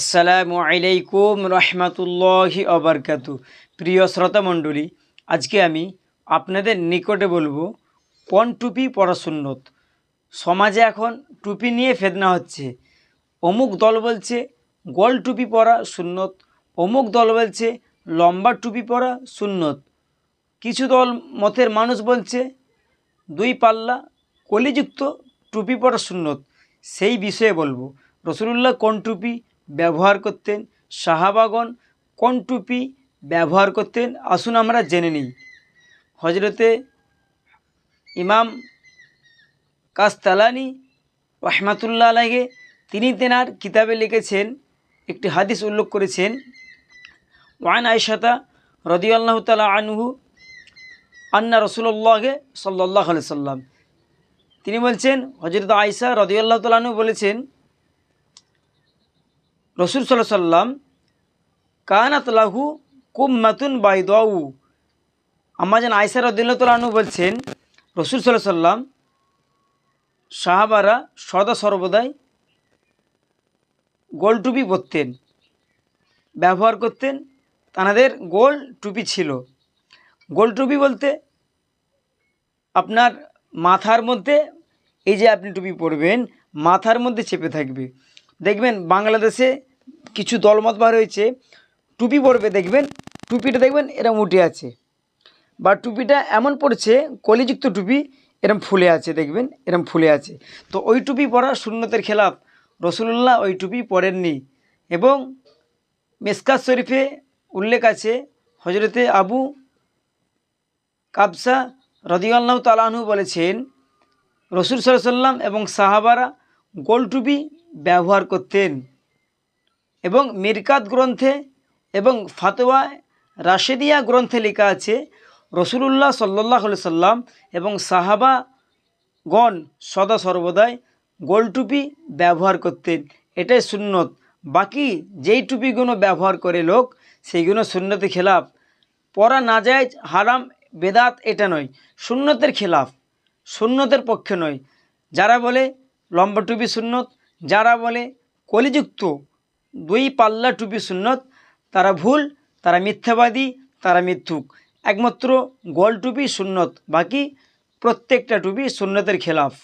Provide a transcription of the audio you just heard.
আসসালামু আলাইকুম রহমতুল্লাহি অবরকাতু। প্রিয় শ্রোতা মণ্ডলী, আজকে আমি আপনাদের নিকটে বলব পন টুপি পরা সুন্নত? সমাজে এখন টুপি নিয়ে ফেদনা হচ্ছে। অমুক দল বলছে গোল টুপি পরা সুন্নত, অমুক দল বলছে লম্বা টুপি পরা সুন্নত। কিছু দল মতের মানুষ বলছে দুই পাল্লা কলিযুক্ত টুপি পরা সুন্নত। সেই বিষয়ে বলব, রসুলুল্লাহ কোন টুপি ব্যবহার করতেন সাহাবাগন কোন টুপি ব্যবহার করতেন। আসুন আমরা জেনে নিই। হজরতে ইমাম কাস্তালানি রহমাতুল্লাহ আলাহে তিনি তেনার কিতাবে লিখেছেন, একটি হাদিস উল্লেখ করেছেন, ওয়ান আয়সাতা রদিয়াল্লাহ তালা আনহু আন্না রসুল্লাহে সাল্লাহ সাল্লাম। তিনি বলছেন হজরত আয়সা রদিয়াল্লাহ তালানু বলেছেন রসুল সাল্লাহ সাল্লাম কানাত লাহু কুম্মাতুন বাইদাউ। আমাজান আয়সা রদিল্লাহ তালানু বলছেন, রসুল সাল্লাহ সাল্লাম সাহাবারা সদা সর্বদাই গোল টুপি পরতেন, ব্যবহার করতেন তানাদের গোল টুপি ছিল। গোল টুপি বলতে আপনার মাথার মধ্যে, এই যে আপনি টুপি পরবেন, মাথার মধ্যে চেপে থাকবে। দেখবেন বাংলাদেশে কিছু দলমত বা রয়েছে টুপি পরবে, দেখবেন। টুপিটা দেখবেন এরম উঠে আছে। বা টুপিটা এমন পড়ছে, কলিযুক্ত টুপি, এরম ফুলে আছে, দেখবেন, এরম ফুলে আছে। তো ওই টুপি পরা সুন্নতের খেলাফ রসুল্লাহ ওই টুপি পরেননি। এবং মেসকাত শরীফে উল্লেখ আছে হজরতে আবু কাবসা রদিয়াল্লাহ তালাহু বলেছেন, রসুল সাল্লাম এবং সাহাবারা গোল টুপি ব্যবহার করতেন এবং মিরকাত গ্রন্থে এবং ফাতোয়া রাশেদিয়া গ্রন্থে লেখা আছে, রসুলুল্লাহ সাল্লাহ সাল্লাম এবং সাহাবা গণ সদা সর্বদাই গোলটুপি ব্যবহার করতেন। এটাই সুন্নত। বাকি যেই টুপিগুলো ব্যবহার করে লোক, সেইগুলো সুন্নতি খেলাফ। পরা না যায় হারাম, বেদাত এটা নয়। সুন্নতের খেলাফ, সুন্নতের পক্ষে নয়। যারা বলে লম্বা টুপি সুন্নত, যারা বলে কলিযুক্ত, দুই পাল্লা টুপি সুন্নত, তারা ভুল, তারা মিথ্যাবাদী, তারা মিথ্যুক। একমাত্র গোল টুপি সুন্নত, বাকি প্রত্যেকটা টুপি সুন্নতের খেলাফ।